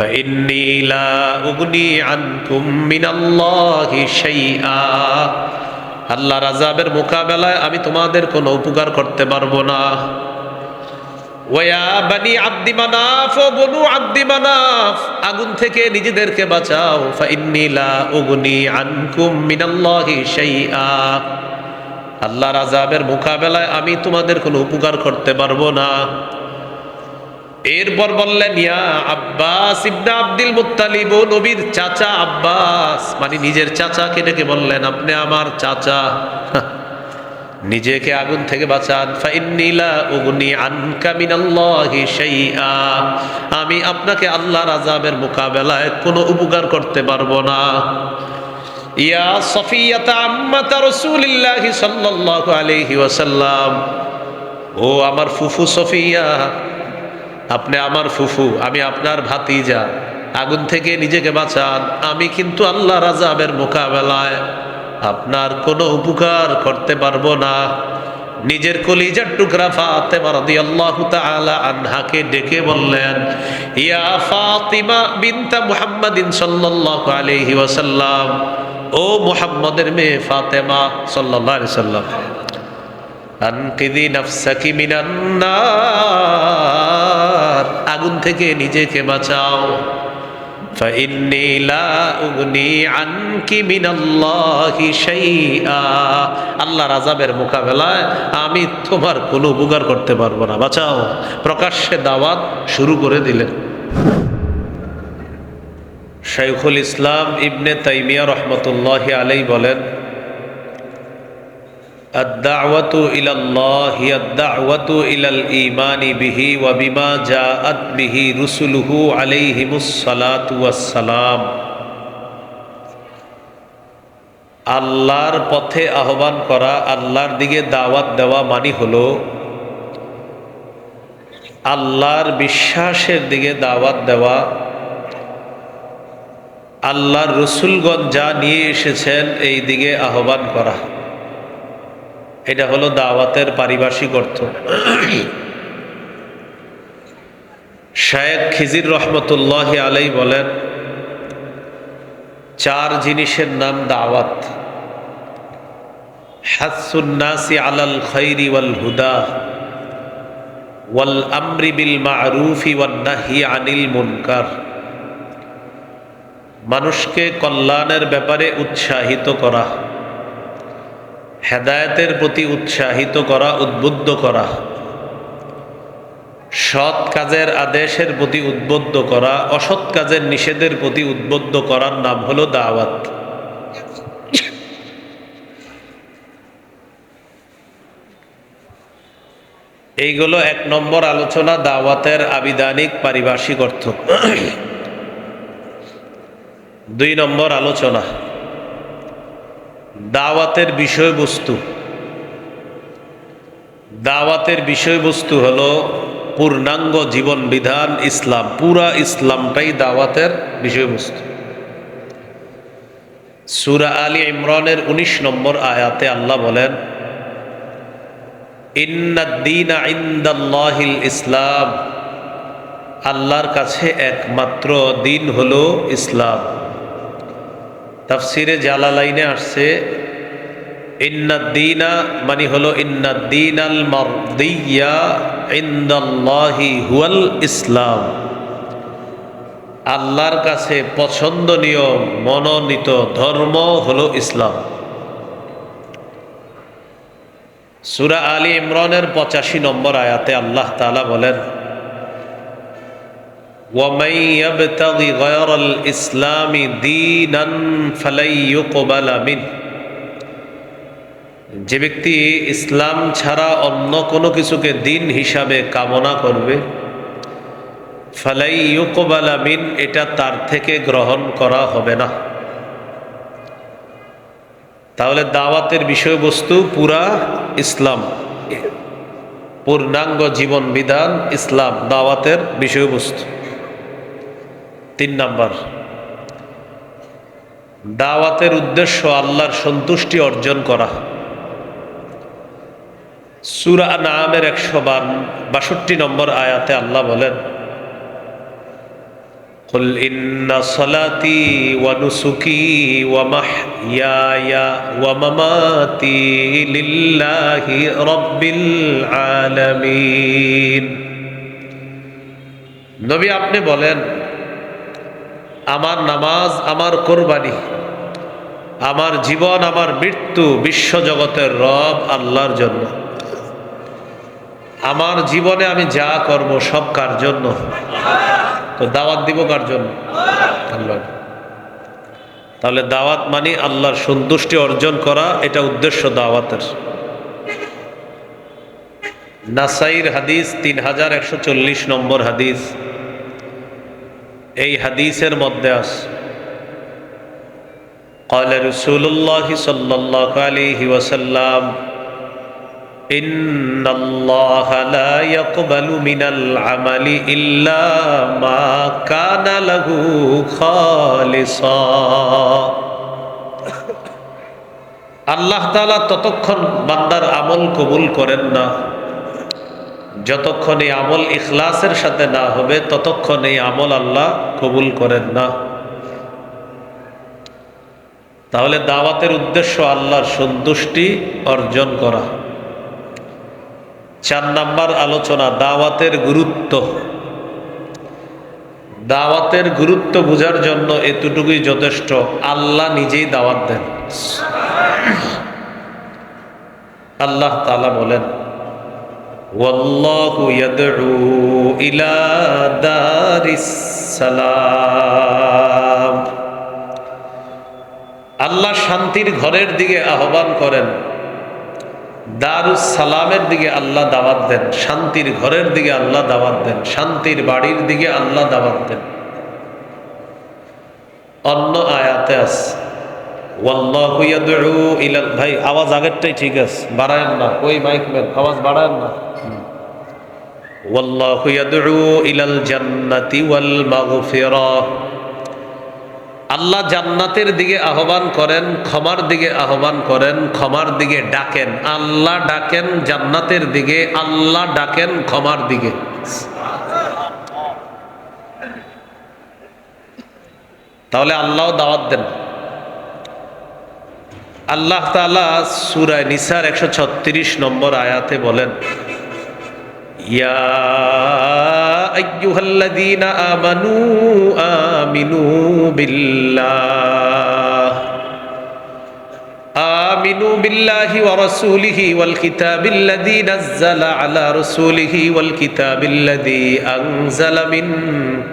فإني لا أغني عنكم من الله شيئا আল্লাহ রাজাবের মোকাবেলায় আমি তোমাদের কোনো উপকার করতে পারবো না ওয়া বানি আব্দি মানাফ ও বনু আব্দি মানাফ আগুন থেকে নিজেদেরকে বাঁচাও ফাইন্নি লা উগনি আনকুম মিনাল্লাহি শাইআ আল্লাহর আযাবের মোকাবেলায় আমি তোমাদের কোনো উপকার করতে পারবো না এরপর বললেন, ইয়া আব্বাস ইবনে আব্দুল মুত্তালিব নবীর চাচা আব্বাস। মানে নিজের চাচা চাচাকে ডেকে বললেন, আপনি আমার চাচা। নিজেকে আগুন থেকে বাঁচান। আমি আপনাকে আল্লাহর আযাবের মোকাবেলায় কোনো উপকার করতে পারব না। ইয়া সফিয়াতা আম্মাতা রাসূলিল্লাহি সাল্লাল্লাহু আলাইহি ওয়াসাল্লাম। ও আমার ফুফু সফিয়া। আপনি আমার ফুফু, আমি আপনার ভাতিজা। আগুন থেকে নিজেকে বাঁচান। আমি কিন্তু আল্লাহ রাজাবের মোকাবেলায়। আপনার কোনো উপকার করতে পারব না। নিজের কলিজার টুকরা ফাতেমা রাদিয়াল্লাহু তাআলা আনহাকে ডেকে বললেন, ইয়া ফাতিমা বিনতা মুহাম্মাদিন সাল্লাল্লাহু আলাইহি ওয়াসাল্লাম। ও মুহাম্মদের মেয়ে ফাতেমা সাল্লাল্লাহু আলাইহি সাল্লাম আনকিদি নাফসাকি মিনান নার আগুন থেকে নিজেকে বাঁচাও فإني لا أغني عنك من الله شيئا আল্লাহর আযাবের মোকাবেলায় আমি তোমার কোনো উপকার করতে পারবো না বাঁচাও প্রকাশ্যে দাওয়াত শুরু করে দিলেন শাইখুল ইসলাম ইবনে তাইমিয়া রহমতুল্লাহ আলাই বলেন الدعوة إلى الله هي الدعوة إلى الإيمان به وبما جاءت به رسله عليهم الصلاة والسلام আল্লাহর পথে আহ্বান করা আল্লাহর দিকে দাওয়াত দেওয়া মানি হলো আল্লাহর বিশ্বাসের দিকে দাওয়াত দেওয়া আল্লাহর রসুলগঞ্জ যা নিয়ে এসেছেন এই দিকে আহ্বান করা এটা হলো দাওয়াতের পারিভাষিক অর্থ। শায়েক খিজির রহমতুল্লাহ আলাই বলেন, চার জিনিসের নাম দাওয়াত। হাসুন্নাসি আলাল খৈরি ওয়াল হুদা ওয়াল আমরি বিল মারুফি ওয়ান নাহি আনিল মুনকার। মানুষকে কল্যাণের ব্যাপারে উৎসাহিত করা। হেদায়তের প্রতি উৎসাহিত করা, উদ্বুদ্ধ করা, সৎ কাজের আদেশের প্রতি উদ্বুদ্ধ করা, অসৎ কাজের নিষেধের প্রতি উদ্বুদ্ধ করার নাম হলো দাওয়াত। এইগুলো এক নম্বর আলোচনা, দাওয়াতের আবিধানিক পারিভাষিক অর্থ। দুই নম্বর আলোচনা। দাওয়াতের বিষয়বস্তু। দাওয়াতের বিষয়বস্তু হলো পূর্ণাঙ্গ জীবন বিধান ইসলাম, পুরা ইসলামটাই দাওয়াতের বিষয়বস্তু। সুরা আলী ইমরানের ১৯ নম্বর আয়াতে আল্লাহ বলেন ইসলাম। আল্লাহর কাছে একমাত্র দিন হলো ইসলাম। তাফসিরে জালালাইনে আসছে ইন্নাদ্দিনা মানে হলো ইন্নাদ্দিন আল মারদিয়া ইন্দাল্লাহি হুয়াল ইসলাম। আল্লাহর কাছে পছন্দনীয়, মনোনীত ধর্ম হলো ইসলাম। সুরা আলী ইমরানের পঁচাশি নম্বর আয়াতে আল্লাহ তালা বলেন ومن يبتغ غير الإسلام دينا فلن يقبل منه যে ব্যক্তি ইসলাম ছাড়া অন্য কোনো কিছুকে দিন হিসাবে কামনা করবে ফালাই ইউকবালা মিন এটা তার থেকে গ্রহণ করা হবে না তাহলে দাওয়াতের বিষয়বস্তু পুরা ইসলাম পূর্ণাঙ্গ জীবন বিধান ইসলাম দাওয়াতের বিষয়বস্তু তিন নাম্বার দাওয়াতের উদ্দেশ্য আল্লাহর সন্তুষ্টি অর্জন করা সুরা নামের একশো বান বাষট্টি নম্বর আয়াতে আল্লাহ বলেন قل إن صلاتي ونسكي ومحياي ومماتي لله رب العالمين নবী আপনি বলেন আমার নামাজ আমার কোরবানি, আমার জীবন, আমার মৃত্যু বিশ্বজগতের রব আল্লাহর জন্য। আমার জীবনে আমি যা করব সব কার জন্য? তো দাওয়াত দিব কার জন্য? আল্লাহ। তাহলে দাওয়াত মানে আল্লাহর সন্তুষ্টি অর্জন করা, এটা উদ্দেশ্য দাওয়াতের। নাসাইর হাদিস তিন হাজার একশো চল্লিশ নম্বর হাদিস। এই হাদিসের মধ্যে আস قال رسول الله صلى الله عليه وسلم إن الله لا يقبل من العمل إلا ما كان له خالصا আল্লাহ তাআলা ততক্ষণ বান্দার আমল কবুল করেন না যতক্ষণ এই আমল ইখলাসের সাথে না হবে, ততক্ষণ এই আমল আল্লাহ কবুল করেন না। তাহলে দাওয়াতের উদ্দেশ্য আল্লাহর সন্তুষ্টি অর্জন করা। চার নাম্বার আলোচনা, দাওয়াতের গুরুত্ব। দাওয়াতের গুরুত্ব বোঝার জন্য এতটুকুই যথেষ্ট। আল্লাহ নিজেই দাওয়াত দেন। আল্লাহ তালা বলেন والله يدعو إلى دار السلام আল্লাহ শান্তির ঘরের দিকে আহ্বান করেন দারুস সালামের দিকে আল্লাহ দাওয়াত দেন শান্তির ঘরের দিকে আল্লাহ দাওয়াত দেন শান্তির বাড়ির দিকে আল্লাহ দাওয়াত দেন অন্য আয়াতে আছে ওয়াল্লাহু ইয়াদউ ইলা ভাই আওয়াজ আগেরটাই ঠিক আছে বাড়ায়েন না ওই মাইক ম্যান আওয়াজ বাড়ায়েন না ইয়াদউ ইলাল জান্নাতি ওয়াল মাগফিরাহ আল্লাহ জান্নাতের দিকে আহ্বান করেন, ক্ষমার দিকে আহ্বান করেন, ক্ষমার দিকে ডাকেন। আল্লাহ ডাকেন জান্নাতের দিকে, আল্লাহ ডাকেন ক্ষমার দিকে। তাহলে আল্লাহ দাওয়াত দেন। আল্লাহ তালা সুরায় নিসার একশো ছত্রিশ নম্বর আয়াতে বলেন ইয়া আইয়ুহাল্লাযীনা আমানু আমিনু বিল্লাহ। আমিনু বিল্লাহি ওয়া রাসূলিহি ওয়াল কিতাবিল্লাযী নাযালা আলা রাসূলিহি ওয়াল কিতাবিল্লাযী আনজালা মিন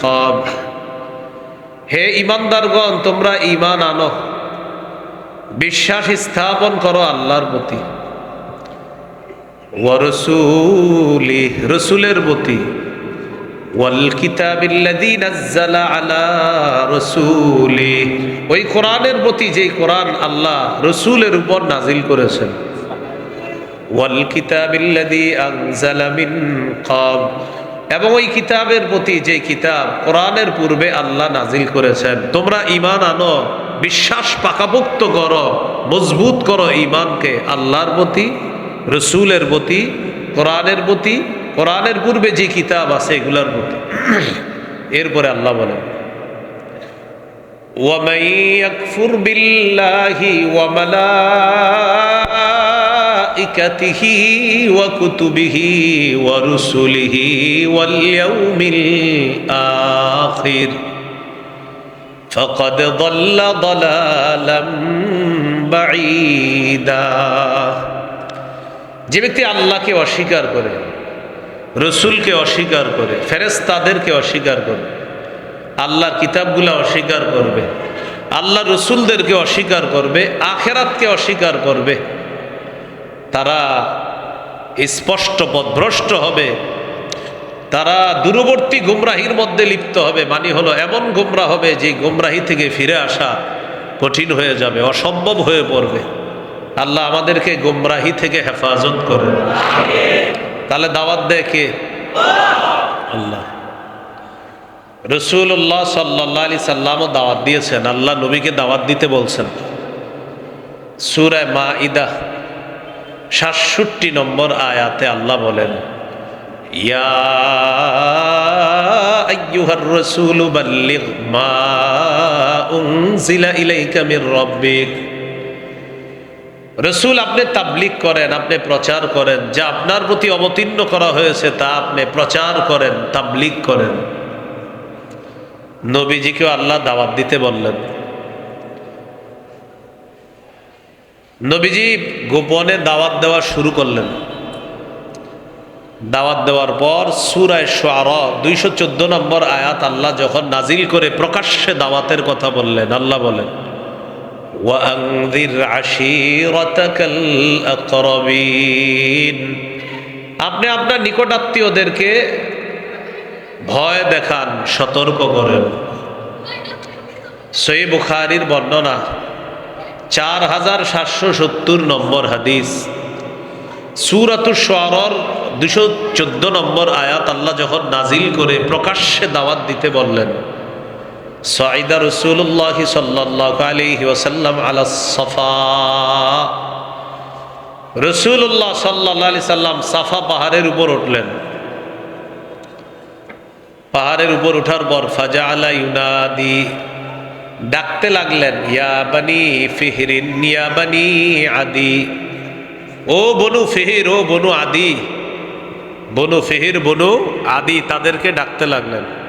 ক্বাবল। হে ইমানদারগণ তোমরা ইমান আনো। বিশ্বাস স্থাপন করো আল্লাহর প্রতি। ওয়ারসুলি, রসুলের প্রতি। ওয়াল কিতাবিল্লাযী নাজ্জালা আলা রাসূলি। ওই কোরআনের প্রতি যেই কোরআন আল্লাহ রসুলের উপর নাজিল করেছেন। ওয়াল কিতাবিল্লাযী আনজালা মিন ক্বাব। এবং ওই কিতাবের প্রতি যে কিতাব কোরআনের পূর্বে আল্লাহ নাজিল করেছেন। তোমরা ঈমান আনো, বিশ্বাস পাকাপোক্ত করো, মজবুত করো ঈমানকে আল্লাহর প্রতি। রসুলের প্রতি কোরআনের প্রতি কোরআনের পূর্বে যে কিতাব আছে এগুলার প্রতি এরপরে আল্লাহ বলেন ومن يكفر بالله وملائكته وكتبه ورسله واليوم الآخر فقد ضل ضلالا بعيدا যে ব্যক্তি আল্লাহকে অস্বীকার করে, রসুলকে অস্বীকার করে ফেরেস্তাদেরকে অস্বীকার করে, আল্লাহর কিতাবগুলো অস্বীকার করবে আল্লাহ রসুলদেরকে অস্বীকার করবে, আখেরাতকে অস্বীকার করবে, তারা স্পষ্ট পথভ্রষ্ট হবে, তারা দূরবর্তী গুমরাহির মধ্যে লিপ্ত হবে মানে হলো এমন গুমরা হবে যে গুমরাহি থেকে ফিরে আসা কঠিন হয়ে যাবে, অসম্ভব হয়ে পড়বে। আল্লাহ আমাদেরকে গুমরাহি থেকে হেফাজত করে। তাহলে দাওয়াত দেয় কে? আল্লাহ। রসুল্লাহ সাল্লাহ আলি সাল্লামও দাওয়াত দিয়েছেন। আল্লাহ নবীকে দাওয়াত দিতে বলছেন। সুরায় মা ইদা সাতষট্টি নম্বর আয়াতে আল্লাহ বলেন, ইয়া মা উনজিলা ইলাইকা রসুল আপনি তাবলিক করেন, আপনি প্রচার করেন, যা আপনার প্রতি অবতীর্ণ করা হয়েছে তা আপনি প্রচার করেন তাবলিক করেন। নবীজিকেও আল্লাহ দাওয়াত দিতে বললেন। নবীজি গোপনে দাওয়াত দেওয়া শুরু করলেন। দাওয়াত দেওয়ার পর সুরায় সোয়ার দুইশো নম্বর আয়াত আল্লাহ যখন নাজিল করে প্রকাশ্যে দাওয়াতের কথা বললেন, আল্লাহ বলেন وأنذر عشيرتك الأقربين আপনি আপনার নিকটাত্মীয়দেরকে ভয় দেখান সতর্ক করেন সই বুখারির বর্ণনা চার হাজার সাতশো সত্তর নম্বর হাদিস সুরাতুর সোয়ারর দুশো চোদ্দ নম্বর আয়াত আল্লাহ যখন নাজিল করে প্রকাশ্যে দাওয়াত দিতে বললেন সাইদা রসুল্লাহ সাল্লাহ আলহি ওসাল্লাম আলা সফা। রসুল্লাহ সাল্লাহ আলি সাল্লাম সাফা পাহাড়ের উপর উঠলেন। পাহাড়ের উপর ওঠার পর ফাজা আলা ইউনাদি, ডাকতে লাগলেন, ইয়া বানি ফিহরিন, ইয়া বানি আদি। ও বনু ফিহির, ও বনু আদি। বনু ফিহির, বনু আদি, তাদেরকে ডাকতে লাগলেন।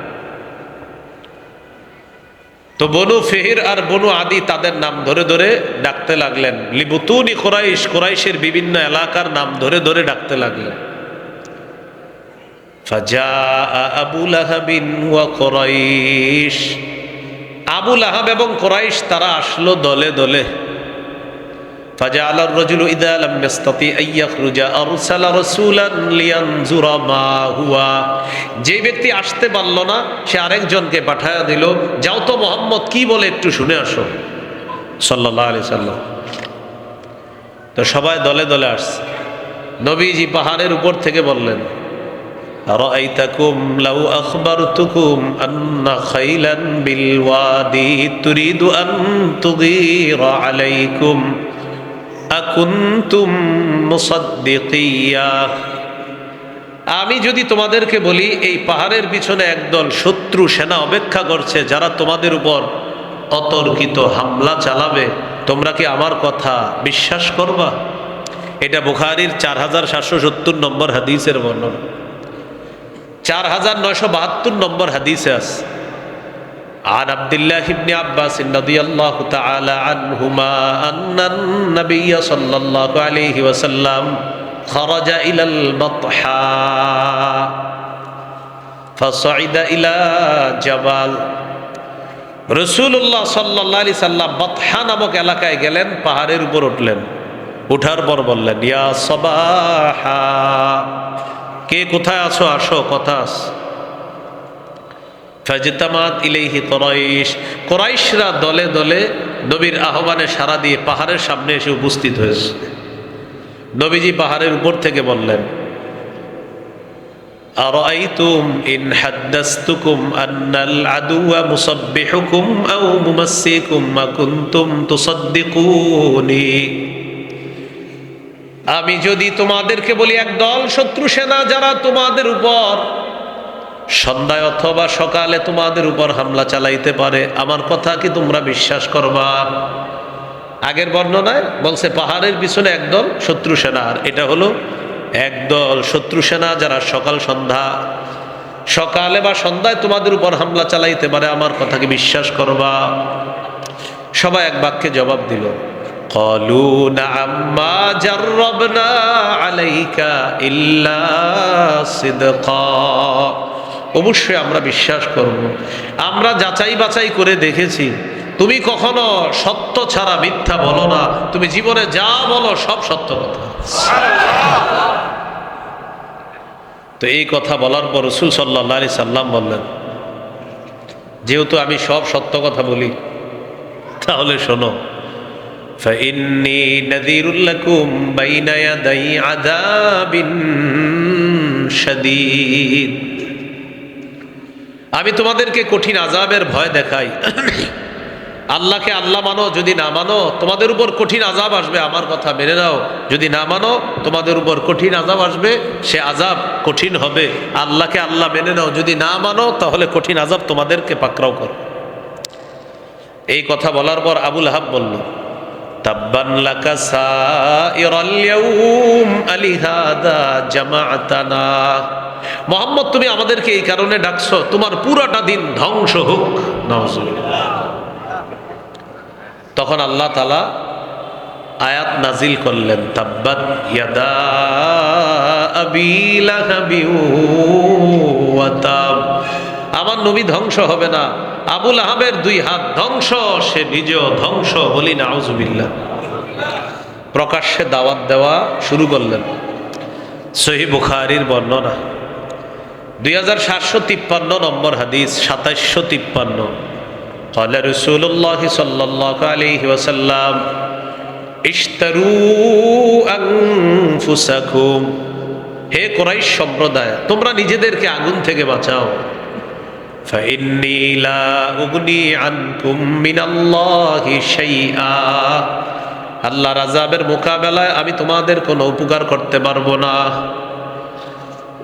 তো বনু ফেহির আর বনু আদি তাদের নাম ধরে ধরে ডাকতে লাগলেন। লিবুতুনি কোরাইশ, কোরাইশের বিভিন্ন এলাকার নাম ধরে ধরে ডাকতে লাগলেন। আবুল আহাব এবং কোরাইশ তারা আসলো দলে দলে। فجعل الرجل إذا لم يستطيع أن يخرج أرسل رسولا لينظر ما هو যে ব্যক্তি আসতে পারল না সে আরেকজনকে পাঠায়া দিল যাও তো মোহাম্মদ কি বলে একটু শুনে আসো সাল্লাহ আলি সাল্লাম তো সবাই দলে দলে আসছে নবীজি পাহাড়ের উপর থেকে বললেন رأيتكم لو أخبرتكم أن خيلا بالوادي تريد أن تغير عليكم আমি যদি তোমাদেরকে বলি, এই পাহাড়ের পিছনে একদল শত্রু সেনা অপেক্ষা করছে, যারা তোমাদের উপর অতর্কিত হামলা চালাবে, তোমরা কি আমার কথা বিশ্বাস করবা? এটা বুখারির চার হাজার সাতশো সত্তর নম্বর হাদিসের বর্ণনা। চার হাজার নয়শো বাহাত্তর নম্বর হাদিসে আছে। عن عبد الله بن عباس رضي الله تعالى عنهما أن النبي صلى الله عليه وسلم خرج إلى البطحاء فصعد إلى جبل রসুল্লাহ সাল্লাহ আলি সাল্লাম বতহা নামক এলাকায় গেলেন পাহাড়ের উপর উঠলেন উঠার পর বললেন ইয়া সবাহা কে কোথায় আছো আসো কথা আস ফাজতামাত ইলেহি কোরাইশ কোরাইশরা দলে দলে নবীর আহ্বানে সারা দিয়ে পাহাড়ের সামনে এসে উপস্থিত হয়েছে নবীজি পাহাড়ের উপর থেকে বললেন أرأيتم إن حدثتكم أن العدو مصبحكم أو ممسيكم ما كنتم تصدقوني আমি যদি তোমাদেরকে বলি একদল শত্রু সেনা যারা তোমাদের উপর সন্ধ্যায় অথবা সকালে তোমাদের উপর হামলা চালাইতে পারে। আমার কথা কি তোমরা বিশ্বাস করবা? আগের বর্ণনায় বলছে, পাহাড়ের পিছনে একদল শত্রু সেনা, আর এটা হলো একদল শত্রু সেনা যারা সকাল সন্ধ্যা, সকালে বা সন্ধ্যায় তোমাদের উপর হামলা চালাইতে পারে। আমার কথা কি বিশ্বাস করবা? সবাই এক বাক্যে জবাব দিল, কলু আলাইকা ইল্লা সিদকা। অবশ্যই আমরা বিশ্বাস করব আমরা যাচাই বাছাই করে দেখেছি তুমি কখনো সত্য ছাড়া মিথ্যা বলো না তুমি জীবনে যা বলো সব সত্য কথা তো এই কথা বলার পর রসুল সাল্লাহ আলি সাল্লাম বললেন যেহেতু আমি সব সত্য কথা বলি তাহলে শোনো فإني نذير لكم بين يدي عذاب شديد আমি তোমাদেরকে কঠিন আজাবের ভয় দেখাই। আল্লাহকে আল্লাহ মানো, যদি না মানো, তোমাদের উপর কঠিন আজাব আসবে, আমার কথা মেনে নাও। যদি না মানো, তোমাদের উপর কঠিন আজাব আসবে, সে আজাব কঠিন হবে। আল্লাহকে আল্লাহ মেনে নাও। যদি না মানো, তাহলে কঠিন আজাব তোমাদেরকে পাকড়াও কর। এই কথা বলার পর আবুল হাব বলল, তাব্বান মোহাম্মদ, তুমি আমাদেরকে এই কারণে ডাকছো, তোমার পুরাটা দিন ধ্বংস হোক। তখন আল্লাহ তালা আয়াত নাজিল করলেন, তাব্বাত আমার নবী ধ্বংস হবে না আবুল আহাবের দুই হাত ধ্বংস, সে নিজেও ধ্বংস বলি না আউজুবিল্লাহ প্রকাশ্যে দাওয়াত দেওয়া শুরু করলেন। সহি বর্ণনা। দুই হাজার সাতশো তিপ্পান্ন নম্বর হাদিস সাতাইশশো তিপ্পান্ন قال رسول الله صلى الله عليه وسلم اشتروا أنفسكم হে কোরাইশ সম্প্রদায় তোমরা নিজেদেরকে আগুন থেকে বাঁচাও فإني لا أغني عنكم من الله شيئا আল্লাহ রাজাবের মোকাবেলায় আমি তোমাদের কোনো উপকার করতে পারবো না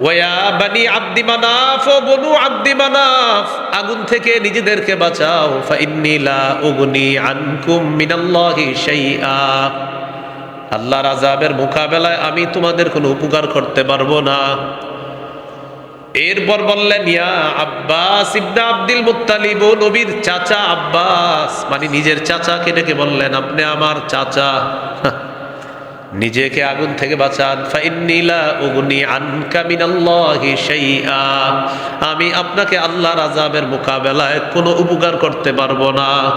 ওয়া বানি আব্দি মানাফ ও বনু আব্দি মানাফ, আগুন থেকে নিজেদেরকে বাঁচাও। ফাইন্নি লা উগনি আনকুম মিনাল্লাহি শাইআ। আল্লাহর আযাবের মোকাবেলায় আমি তোমাদের কোনো উপকার করতে পারব না। এরপর বললেন, ইয়া আব্বাস ইবনে আব্দুল মুত্তালিব নবীর চাচা আব্বাস। মানে নিজের চাচাকে ডেকে বললেন, আপনি আমার চাচা। নিজেকে আগুন থেকে বাঁচান। আমি আপনাকে আল্লাহর আযাবের মোকাবেলায় কোনো উপকার করতে পারব না।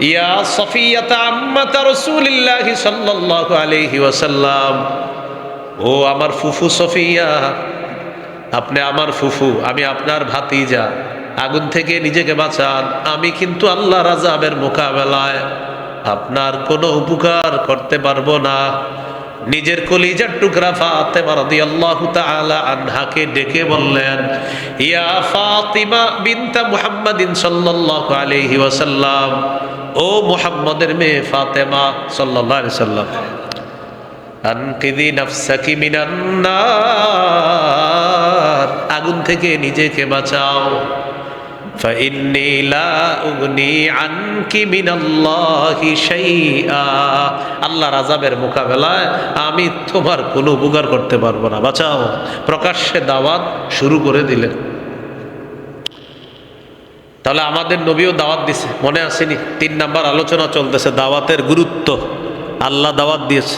ইয়া ও আমার ফুফু আপনি আমার ফুফু, আমি আপনার ভাতিজা। আগুন থেকে নিজেকে বাঁচান। আমি কিন্তু আল্লাহ রাজাবের মোকাবেলায়। আপনার কোনো উপকার করতে পারব না। নিজের কলিজার টুকরা ফাতেমা রাদিয়াল্লাহু তাআলা আনহাকে ডেকে বললেন, ইয়া ফাতিমা বিনতা মুহাম্মাদিন সাল্লাল্লাহু আলাইহি ওয়াসাল্লাম, ও মুহাম্মদের মেয়ে ফাতেমা সাল্লাল্লাহু আলাইহি সাল্লাম আনকিদি নাফসাকি মিনান আগুন থেকে নিজেকে বাঁচাও। فإني لا أغني عنك من الله شيئا আল্লাহ রাজাবের মোকাবেলায় আমি তোমার কোনো উপকার করতে পারবো না বাঁচাও প্রকাশ্যে দাওয়াত শুরু করে দিলেন তাহলে আমাদের নবীও দাওয়াত দিছে মনে আসেনি তিন নাম্বার আলোচনা চলতেছে দাওয়াতের গুরুত্ব আল্লাহ দাওয়াত দিয়েছে